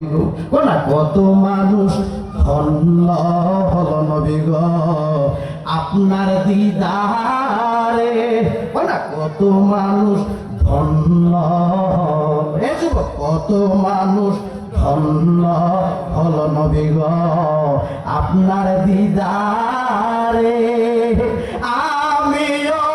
কোনা কত মানুষ ধন্য হল নবী গো। আপনার দিদারে। কোনা কত মানুষ ধন্য কত মানুষ ধন্য হল নবী গো। আপনার দিদারে, আমিও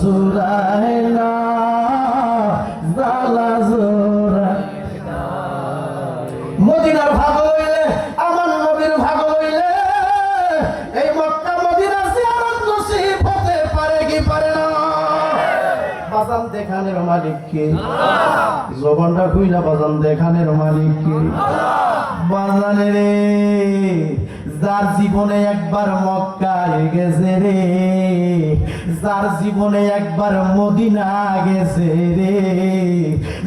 না জালা জোড়ায় মদিনার ভাগ হইলে আমার নবীর ভাগ হইলে এই মক্কা মদিনা জিয়ারত নসিব হতে পারে কি পারে না? বাজান দেখানের মালিক কে? জবানটা কইলা বাজান দেখানের মালিক কে? বাজানে রে, যার জীবনে একবার মক্কায় গেছে রে, যার জীবনে একবার মদিনা গেছে রে,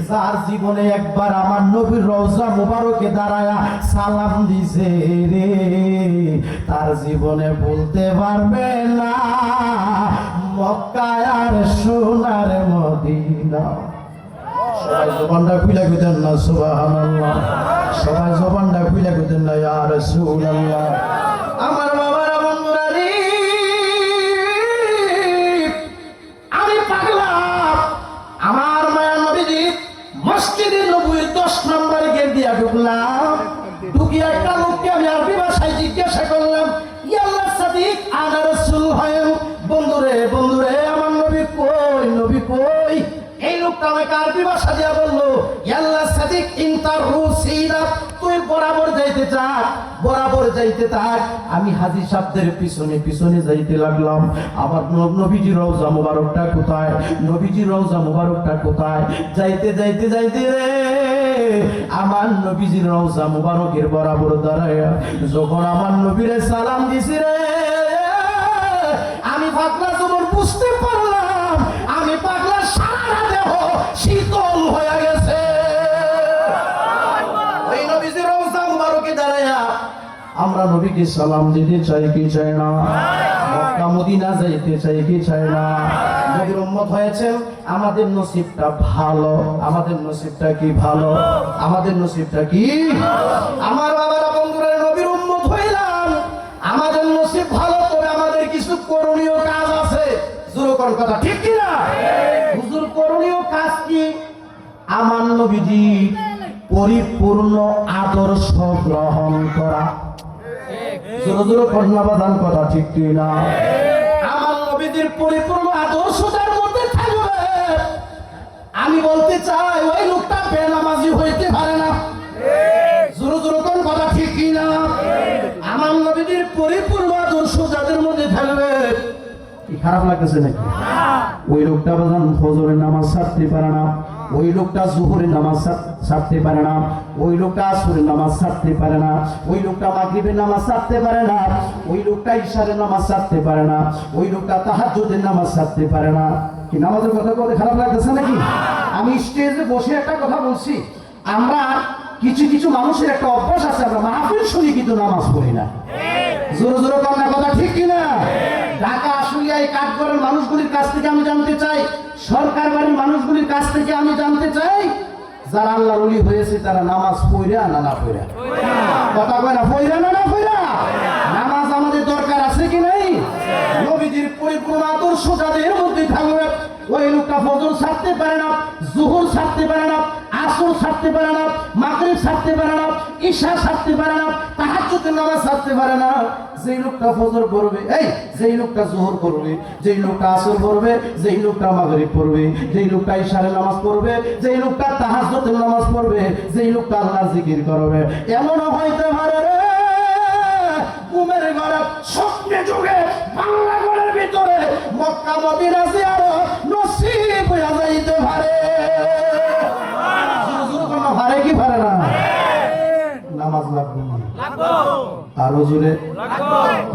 যার জীবনে একবার আমার নবীর রওজা মুবারকে দাঁড়ায়া সালাম দিছে রে, তার জীবনে বলতে পারবে না, মক্কায় আর সোনার মদিনা। সবাই জবানটা খুলে গুতেন না সুবহানাল্লাহ। সবাই জবানটা খুলে গুতেন না ইয়া এই লোকটা আমাকে আরবি ভাষা দিয়া বলল ইয়াল্লাহ সাদিক তুই বরাবর যাইতে বরাবর যাইতে থাক। আমি হাজি সাহেবদের পিছনে পিছনে যাইতে লাগলাম। আমার নবীজি রওজা মুবারকটা কোথায়? নবীজি রওজা মুবারকটা কোথায়? যাইতে যাইতে যাইতে রে। আমার নবীজির রওজা মুবারকের বরাবর দাঁড়ায় যখন আমার নবীরে সালাম দিছি রে, আমি যখন বুঝতে পারলাম। আমি পাগলা সারা দেহ শীতল হয়ে গেছে। আমরা নবীকে সালাম দিতে চাই, কি চাই না? মদিনা যাইতে চাই, কি চাই না? নবীর উম্মত হয়েছেন আমাদের নসিবটা ভালো। আমাদের নসিবটা কি ভালো? আমাদের নসিবটা কি? আমার জোরকর কথা ঠিক কি না হুজুর, করণীয় কাজ কি? আমার নবীজি পরিপূর্ণ আদর্শ গ্রহণ করা। না আমি বলতে চাই, ওই লোকটা বেনামাজি হইতে পারে না। জোরে কথা ঠিক কি না আমার পরিপূর্ণ খারাপ লাগতেছে নাকি? ওই লোকটা বাজান ফজরের নামাজ ছাড়তে পারে না। ওই লোকটা জোহরের নামাজ ছাড়তে পারে না। ওই লোকটা আসরের নামাজ ছাড়তে পারে না। ওই লোকটা মাগরিবের নামাজ ছাড়তে পারে না। ওই লোকটা ইশারের নামাজ ছাড়তে পারে না। ওই লোকটা তাহাজ্জুদের নামাজ ছাড়তে পারে না। কি নামাজের কথা বলতে খারাপ লাগতেছে নাকি? আমি স্টেজে বসে একটা কথা বলছি। আমরা কিছু কিছু মানুষের একটা অভ্যাস আছে আমরা মাহফিল শুনি কিন্তু নামাজ পড়ি না। জোরে জোরে কন্যা কথা ঠিক কিনা? ঢাকা এই কাঠগড়ের মানুষগুলির কাছ থেকে আমি জানতে চাই, সরকার বাড়ির মানুষগুলির কাছ থেকে আমি জানতে চাই, যারা আল্লাহ রলি হয়েছে, তারা নামাজ পড়া না না পড়া? কথা কয় না, পড়া না না পড়া? নামাজ আমাদের দরকার আছে কি নাই? নবীজির পরিপূর্ণ আদর্শ যাদের মধ্যে থাকবে, ওই লোকটা ফজর ছাড়তে পারে না, জোহর ছাড়তে পারে না আসর ছাড়তে পারে না, মাগরিব ছাড়তে পারে না, ঈশা ছাড়তে পারে না, তাহাজ্জুদের নামাজ ছাড়তে পারে না। যেই লোকটা ফজর পড়বে, এই, যেই লোকটা জোহর করবে, যেই লোকটা আসর পড়বে, যেই লোকটা মাগরিব পড়বে, যেই লোকটা ঈশারে নামাজ পড়বে, যেই লোকটা তাহাজ্জুদের নামাজ পড়বে, যেই লোকটা আল্লাহর জিকির করবে। এমনও হইতে পারে রে, ঘুমের ঘরে স্বপ্নে যুগে বাংলা ঘরের ভিতরে মক্কা, মদিনা জিয়ারত লাগবে। না। আরও জোরে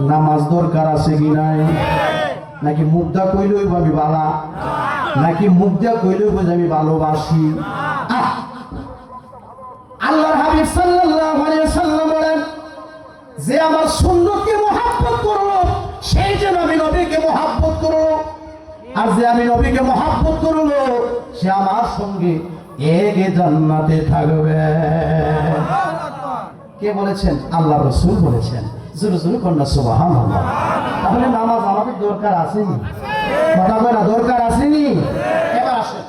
নামাজ দরকার আছে কি নাই? নাকি মুগ্ধা আমি বালা? নাকি মুগ্ধা আমি ভালোবাসি? আহ! আল্লাহর হাবিব সাল্লাল্লাহু আলাইহি ওয়াসাল্লাম বলেন যে আমার সুন্নতকে মহাব্বত করল সেই যেন আমি নবীকে মহাব্বত করল। আর যে আমি নবীকে মহাব্বত করল সে আমার সঙ্গে এগে জান্নাতে থাকবে। কে বলেছেন? আল্লাহ রসুল বলেছেন। জুরু জুরু কন্যা সুবাহান তাহলে নামাজ আমাদের দরকার আসেনি কথা বলা দরকার আসেনি এবার আসেন।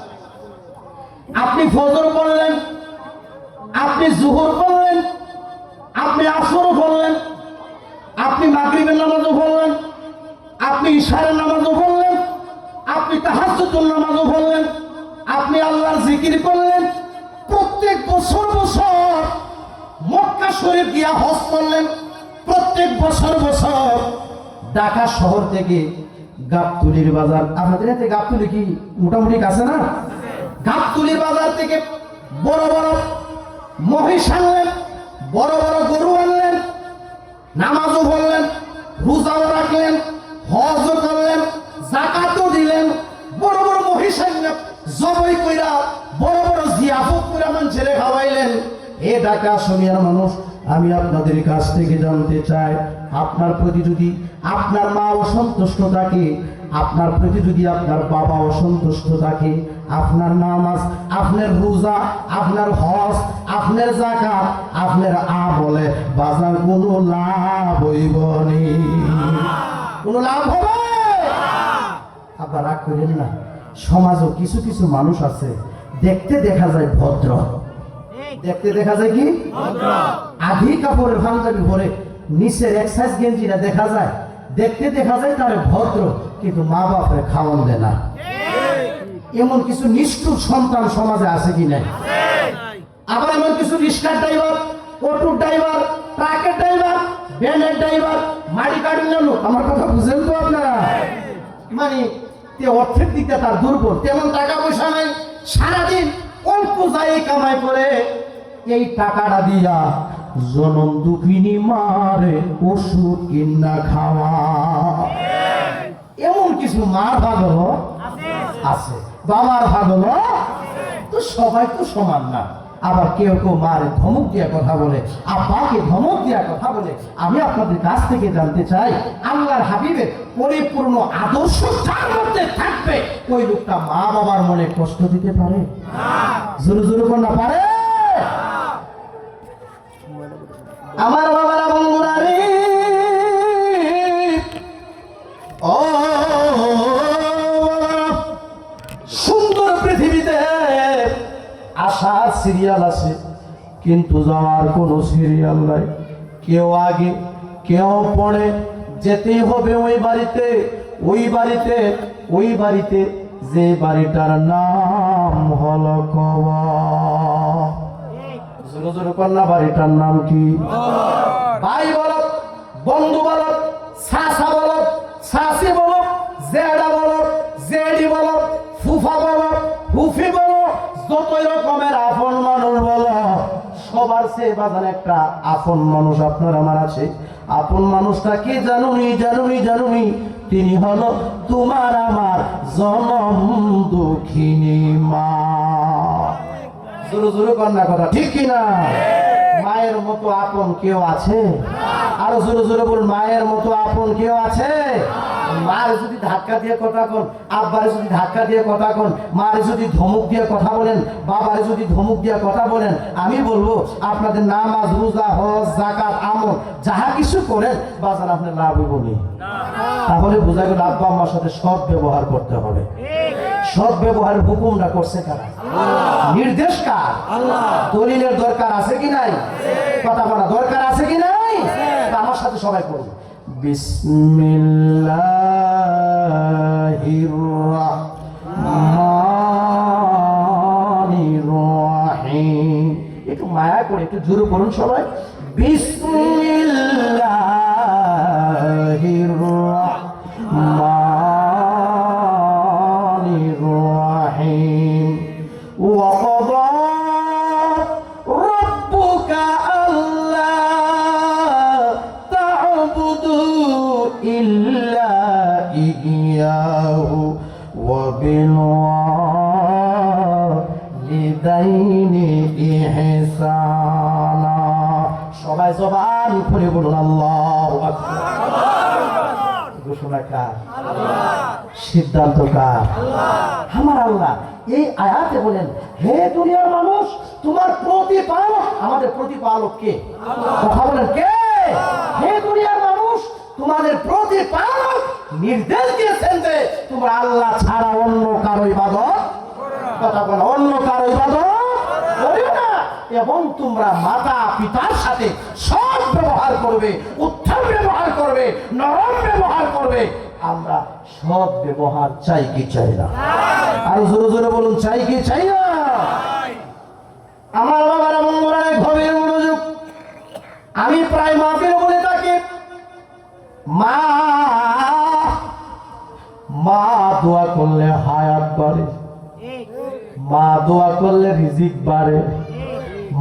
আপনি ফজর পড়লেন, আপনি জুহর পড়লেন, আপনি আসরও পড়লেন, আপনি মাগরিবের নামাজও পড়লেন, আপনি ইশারের নামাজও পড়লেন, আপনি তাহাজ্জুদের নামাজও পড়লেন, আপনি আল্লাহর জিকির করলেন, প্রত্যেক বছর বছর মক্কা শরীফ গিয়া হজ করলেন। প্রত্যেক বছর বছর ঢাকা শহর থেকে গাবতুলির বাজার। আপনাদের হাতে গাবতুলি কি মোটামুটি কাছে না? গাবতুলির বাজার থেকে বড় বড় মহিষ আনলেন। এ ঢাকা সমিয়ার মানুষ, আমি আপনাদের কাছ থেকে জানতে চাই, আপনার প্রতি যদি আপনার মা অসন্তুষ্ট থাকে, আপনার প্রতি যদি আপনার বাবা অসন্তুষ্ট থাকে, আপনার নামাজ, আপনার রোজা, আপনার হজ, আপনার জাকাত আপনার আ বলে বাজার কোনো লাভ হইবনি কোনো লাভ হবে? আবার রাগ করেন না, সমাজও কিছু কিছু মানুষ আছে, দেখতে দেখা যায় ভদ্র। দেখতে দেখা যায় কি? আধি কাপড়ের পাঞ্জাবি পরে নিচের এক্সাইজ গেঞ্জিটা দেখা যায়। দেখতে দেখা যায় তার ভদ্র, কিন্তু মা বাপের খাওয়ান দেয় না। এমন কিছু নিষ্ঠুর সন্তান সমাজে আছে কি নাই? আবার এমন কিছু রিক্সার ড্রাইভার অটোর ড্রাইভার, ট্রাকের ড্রাইভার, ভ্যানের ড্রাইভার মাড়ি কাটেন না লোক আমার কথা বুঝেন তো আপনারা। মানে অর্থের দিকটা তার দুর্বল। তেমন টাকা পয়সা নাই। সারাদিন অল্প যাই কামাই করে, এই টাকাটা দিয়া জনম দুঃখিনী মারে ওষুধ কিনা খাওয়া। এমন কিছু মার ভাগ হলো? আছে। বাবার ভাগ হলো? তো সবাই তো সমান না। আবার কেউ কেউ মারে ধমক দিয়া কথা বলে, আব্বাকে ধমক দিয়া কথা বলে। আমি আপনাদের কাছ থেকে জানতে চাই, আল্লাহর হাবিবের পরিপূর্ণ আদর্শ যার মধ্যে থাকবে, ওই লোকটা মা বাবার মনে কষ্ট দিতে পারে? জোরে জোরে কন্যা পারে। আমার বাবারা, বন্ধুরা রে। ও, সুন্দর পৃথিবীতে আসার সিরিয়াল আছে, কিন্তু যাওয়ার কোনো সিরিয়াল নাই। কেউ আগে, কেউ পড়ে যেতেই হবে ওই বাড়িতে ওই বাড়িতে ওই বাড়িতে। যে বাড়িটার নাম হলো কন্যা বাড়িটার নাম কি? ভাই বলো বন্ধু বলো সাসা বলো সাসি বলো জেডা বলো জেডি বলো ফুফা বলো ফুফি বলো যতই রকমের আপন মানুষ বলো সবার সে বাজান একটা আপন মানুষ আপনার আমার আছে। আপন মানুষটাকে জানুনি জানুনি জানুনি? তিনি হলো তোমার আমার জনম দুঃখিনী মা। জোরে কন্যা কথা, ঠিক কিনা মায়ের মতো আপন কেউ আছে? আরও জোরে জোরে বলুন, মায়ের মতো আপন কেউ আছে? মার যদি ধাক্কা দিয়ে কথা কন আব্বারে যদি ধাক্কা দিয়ে কথা কন মারে যদি ধমক দিয়ে কথা বলেন বাবারে যদি ধমক দিয়ে কথা বলেন আমি বলব আপনাদের নামাজ রোজা হজ জাকাত আমল যাহা কিছু করেন বাজার আপনার লাভ হইব তাহলে বোঝা গেল আব্বা আম্মার সাথে সৎ ব্যবহার করতে হবে। সৎ ব্যবহারের হুকুমটা করছে কারা? নির্দেশ কার? দলিলের দরকার আছে কি নাই? কথা বলা দরকার আছে কি নাই? আমার সাথে সবাই করবে একটু মায়া করে একটু জোরে করুন সবাই। বিসমিল্লাহির সিদ্ধান্ত কার? আমার আল্লাহ এই আয়াতে বলেন, হে দুনিয়ার মানুষ, তোমার প্রতিপালক আমাদের প্রতিপালক কে? কথা বলেন, কে? হে দুনিয়ার মানুষ, তোমাদের প্রতিপালক নির্দেশ দিয়েছেন যে তোমরা আল্লাহ ছাড়া অন্য কারও ইবাদত কথা বলো অন্য কারও ইবাদত করিও না। এবং তোমরা মাতা পিতার সাথে সব ব্যবহার করবে উত্তম ব্যবহার করবে নরম ব্যবহার করবে আমরা সব ব্যবহার চাই কি চাই না? আর জোরে জোরে বলুন চাই কি চাই না? আমার বাবারা মঙ্গলায় গভীর মনোযোগ। আমি প্রায় মাফির বলে থাকি। মা মা দোয়া করলে হায়াত বাড়ে। মা দোয়া করলে রিজিক বাড়ে।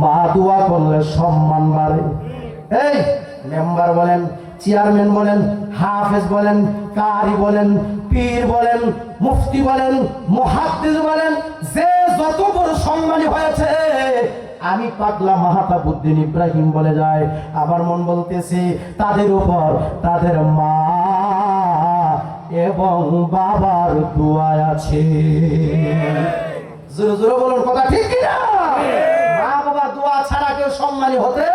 মা দোয়া করলে সম্মান বাড়ে। এই, মেম্বার বলেন, চেয়ারম্যান বলেন, হাফেজ বলেন, কারি বলেন, পীর বলেন, মুফতি বলেন, মুহাদ্দিস বলেন, যে যত বড় সম্মানী হয়েছে, আমি পাগলা মাহাতাবুদ্দিন ইব্রাহিম বলে যায় আমার মন বলতেছে, তাদের উপর তাদের মা এবং বাবার দোয়া আছে। জোরে জোরে বলুন, কথা ঠিক কিনা মা বাবার দোয়া ছাড়া কেউ সম্মানী হতে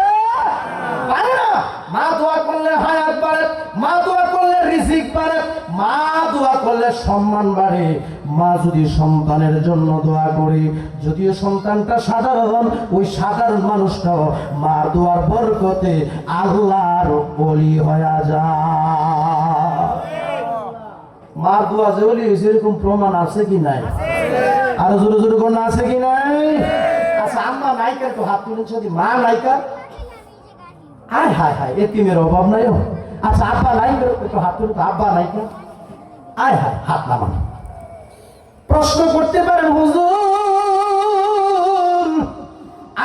পারে না মা দোয়া করলে হায়াত বাড়ে মা দোয়া করলে রিজিক বাড়ে মা দোয়া করলে সম্মান বাড়ে। মা যদি সন্তানের জন্য দোয়া করে, যদিও সন্তানটা সাধারণ, ওই সাধারণ মানুষটাও মার দোয়ার বরকতে আল্লাহর বলি হয়ে যায়। মার দোয়া যে বলি এরকম প্রমাণ আছে কি নাই? আরও জোরে জোরে কোন আছে কি নাই? আচ্ছা আম্মা তো হাত তুলেন, যদি মা নাইকার আয় হায় হায়, এতিমের অভাব নাই আচ্ছা আব্বা একটু হাত তুলে তো আব্বা আয় হায়, হাত নামান। প্রশ্ন করতে পারেন, হুজুর,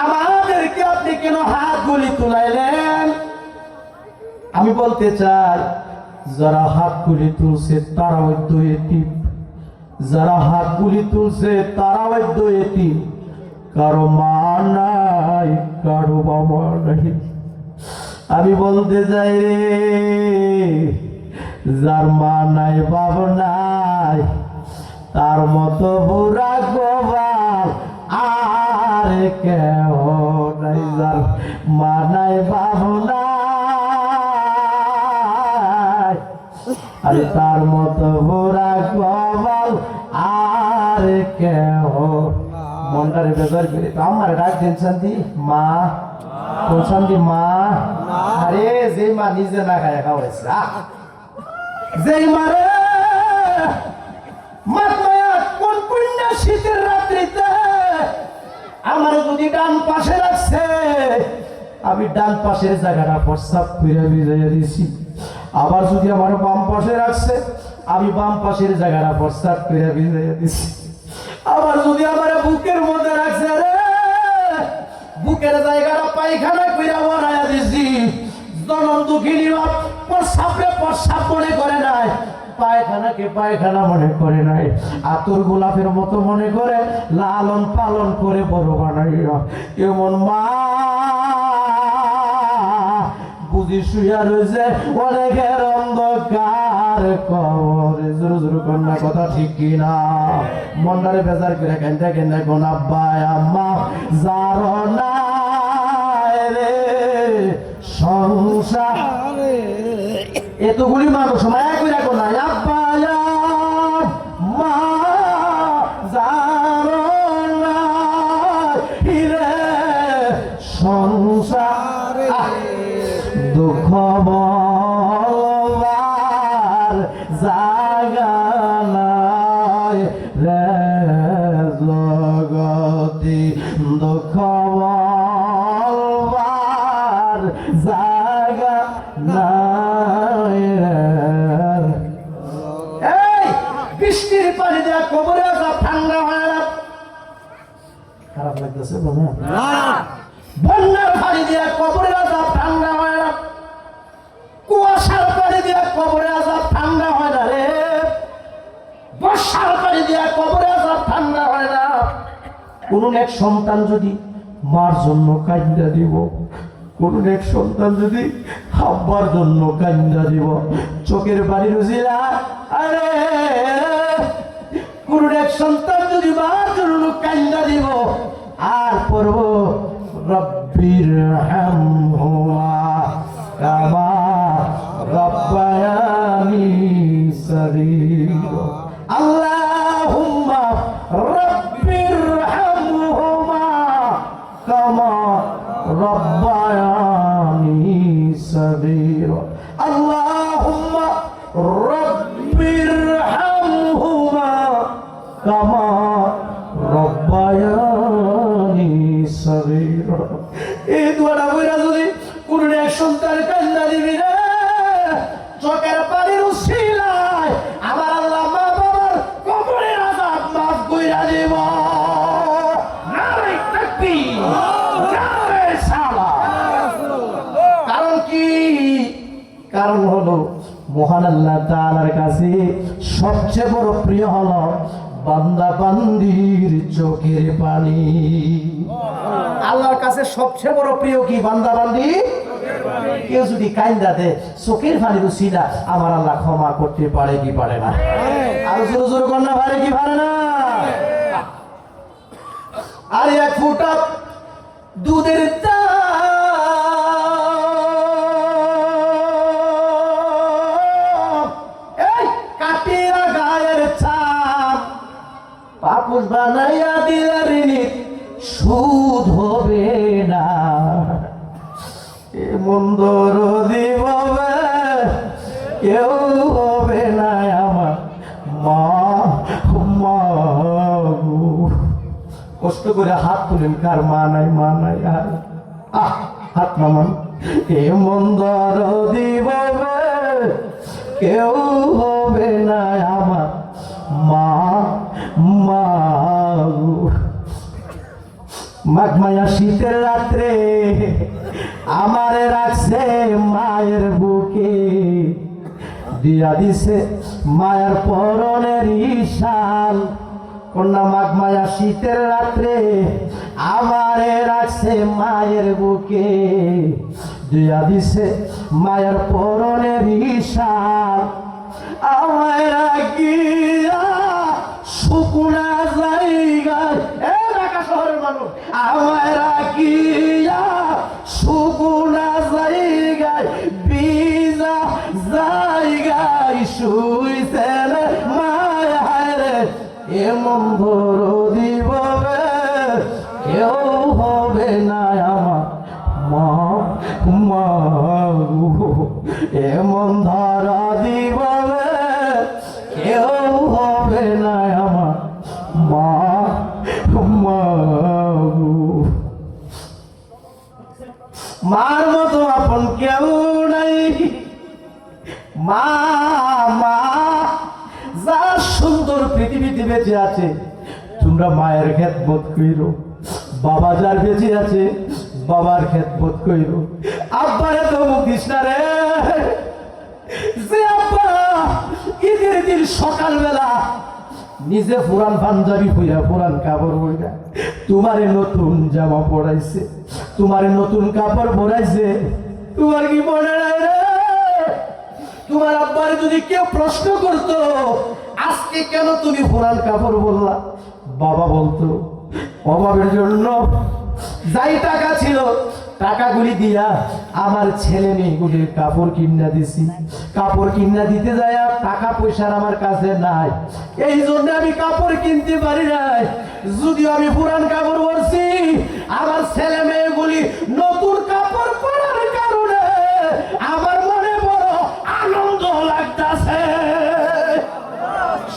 আমাদেরকে আপনি কেন হাত গুলি তুলাইলেন? আমি বলতে চাই, যারা হাত গুলি তুলছে তারা ওই এতিম। যারা হাত গুলি তুলছে তারা ওই এতিম। কারও মা নাই, কারও বাবা নাই। আমি বলতে চাই রে যার মা নাই বাবা নাই, তার মতো বুড়া গোবাল আর কেহ নাই, যার মা নাই বাবু নাই, আরে তার মতো বুড়া গোবাল আর কেহ মনটারে বেজার করে তো আমার ডাক দিন মা কোন মা। আরে, যে মা নিজে না খায়, খাওয়াইছে যেই মারে, মাতমায়া কোন পুণ্যা শীতের রাত্রিতে আমার যদি ডান পাশে রাখছে, আমি ডান পাশের জায়গাটা প্রস্তাব করে বিজয় দিছি। আবার যদি আমার বাম পাশে রাখছে, আমি বাম পাশের জায়গাটা প্রস্তাব করে বিজয় দিছি। আবার যদি আমার বুকের মধ্যে রাখছে রে বুকের জায়গাটা পায়খানা কইরা বানায়া দিছি। জনম দুঃখিনী প্রস্রাব মনে করে নাই, পায়খানাকে পায়খানা মনে করে নাই, আতর গোলাপের মতো মনে করে লালন পালন করে বড় বানাইয়া এমন মা, বুঝি শুয়া রয়েছে অনেকের অন্ধকার কবর। জোরে কন্যা, কথা ঠিক কিনা মন্ডারে বেজার করে কেন্দা কেন্দা কোন আব্বা আম্মা, যার নাই রে, সংসার এতগুলি মানুষ মায়া করে কোন আব্বা। লাগতেছে বলুন বন্যার কবরে আজাব ঠান্ডা হয় না। কুয়াশার আজাব ঠান্ডা হয় না রে। বর্ষা তুষার পানি দিয়া কবরে আসার ঠান্ডা হয় না। কোন এক সন্তান যদি মার জন্য কান্দা দিব, কোন এক সন্তান যদি আব্বার জন্য কান্দা দিব, চোখের বাড়ি রুজিরা আরে, কোন এক সন্তান যদি মার জন্য কান্দা দিব আর পড়ব রব্বির হামহুমা কামা রব্বায়ানি সগীরা আল্লাহুম্মা রব্বির হামহুমা কামা রব্বায়ানি সগীরা আল্লাহুম্মা রব্বির হামহুমা কামা সবচেয়ে বড় প্রিয় হল বান্দা বান্দির চোখের পানি। আল্লাহর কাছে সবচেয়ে বড় প্রিয় কি বান্দা বান্দি কেউ যদি কাইন্দা দে চোখের পানি রুচিটা আমার আল্লাহ ক্ষমা করতে পারে কি পারে না? আর জোর জোর কন্যা পারে কি পারে না? আর এক ফুটা দুধের দাম সুদ হবে না। এ মন্দর দিববে কেউ হবে না আমার মা কষ্ট করে হাত তুলেন, কার মা নাই মা নাই আহ, হাত নামান। এ মন্দর দিববে কেউ হবে না আমার মা মা। মাঘ মায়া শীতের রাত্রে আমারে রাখছে মায়ের বুকে। দিয়া দিছে মায়ের পরনের ঈশান। কন্যা মাঘ মায়া শীতের রাত্রে আমারে রাখছে মায়ের বুকে। দিয়া দিছে মায়ের পরনের ঈশান। আমায় রাখিয়া আমায় রাখিয়া শুকুনা জায়গায় বিজা জায়গায় শুইছেন মায়ায় রে এমন পৃথিবীতে বেঁচে আছে, তোমরা মায়ের খেদমত কইরো, বাবা যার বেঁচে আছে, বাবার খেদমত কইরো। আব্বারে তো মুখিস রে। ঈদের দিন সকালবেলা নিজে পুরান পাঞ্জাবি পইরা পুরান কাপড় পইরা তোমারে নতুন জামা পরাইছে, তোমারে নতুন কাপড় পরাইছে। তোমার কি মনে রে? তোমার আব্বারে যদি কেউ প্রশ্ন করতো আজকে কেন তুমি পুরান কাপড় বললা? বাবা বলতো, অভাবের জন্য। যাই টাকা ছিল, টাকাগুলি দিয়া আমার ছেলে মেয়েগুলির কাপড় কিনা দিছি। কাপড় কিনা দিতে যায় টাকা পয়সার আমার কাছে নাই। এই জন্য আমি কাপড় কিনতে পারি নাই। যদিও আমি পুরান কাপড় পরছি আমার ছেলে মেয়েগুলি নতুন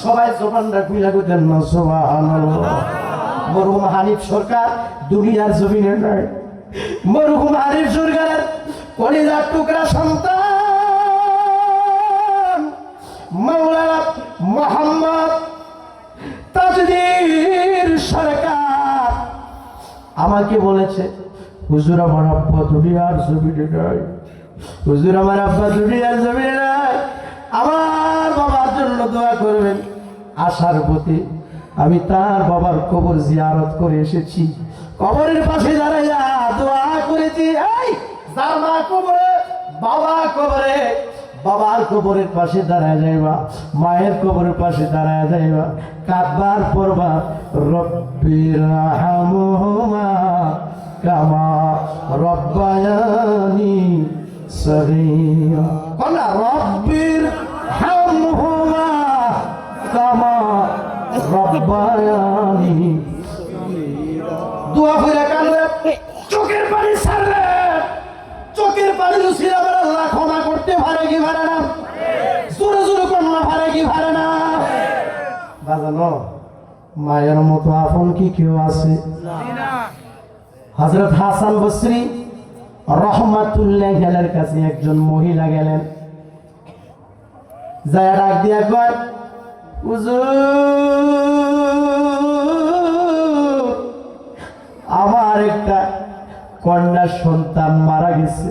সবাই জবানটা খুইলা কইতেন, না, সুবহানাল্লাহ। মরহুম হানিফ সরকার দুনিয়ার জমিনে নাই। মরহুম হানিফ সরকারের কলিজার টুকরা সন্তান, মাওলানা মোহাম্মদ তাজদির সরকার। আমাকে বলেছে, হুজুর আমার আব্বা দুনিয়ার জমিনে নাই। হুজুর আমার আব্বা দুনিয়ার জমিনে নাই। আমার বাবার জন্য দোয়া করবেন। আশার পথে আমি তার বাবার কবর জিয়ারত করে এসেছি। কবরের পাশে দাঁড়াইয়া দোয়া করেছি, এই, যার মা কবরে, বাবা কবরে। বাবার কবরের পাশে দাঁড়ায় যাইবা, মায়ের কবরের পাশে দাঁড়ায় যাইবা, কাঁদবার পড়বা রব্বির কামা রব্বায়ানি সগীরা। কলা রব্বায়ানি দোয়া করে কানলে চোখের পানি ছাড়লে চোখের পানি লুচিয়ে আবার আল্লাহ ক্ষমা করতে পারে কি পারে না? জোরে জোরে কন্যা পারে কি পারে না? বাজানো, মায়ের মতো আপন কি কেউ আছে? হজরত হাসান বসরি রহমাতুল্লাহ গেলের কাছে একজন মহিলা গেলেন। যায় ডাক দিয়া কয়, হুজুর আমার একটা কন্যা সন্তান মারা গেছে।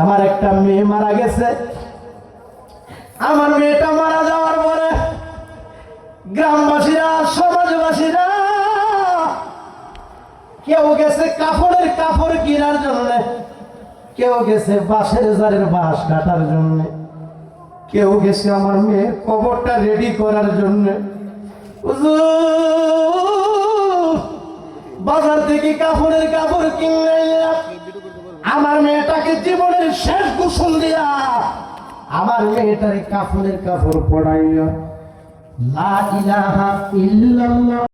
আমার একটা মেয়ে মারা গেছে। আমার মেয়েটা মারা যাওয়ার পরে গ্রামবাসীরা, সমাজবাসীরা কেউ গেছে কাপড়ের কাপড় কেনার জন্য, কেউ গেছে বাঁশের জারের বাঁশ কাটার জন্য, কেউ গেছে আমার মেয়ের কবরটা রেডি করার জন্য। বাজার থেকে কাপড়ের কাপড় কিনে আমার মেয়েটাকে জীবনের শেষ গোসল দিয়া আমার মেয়েটার কাপড়ের কাপড় পড়াইয়া লা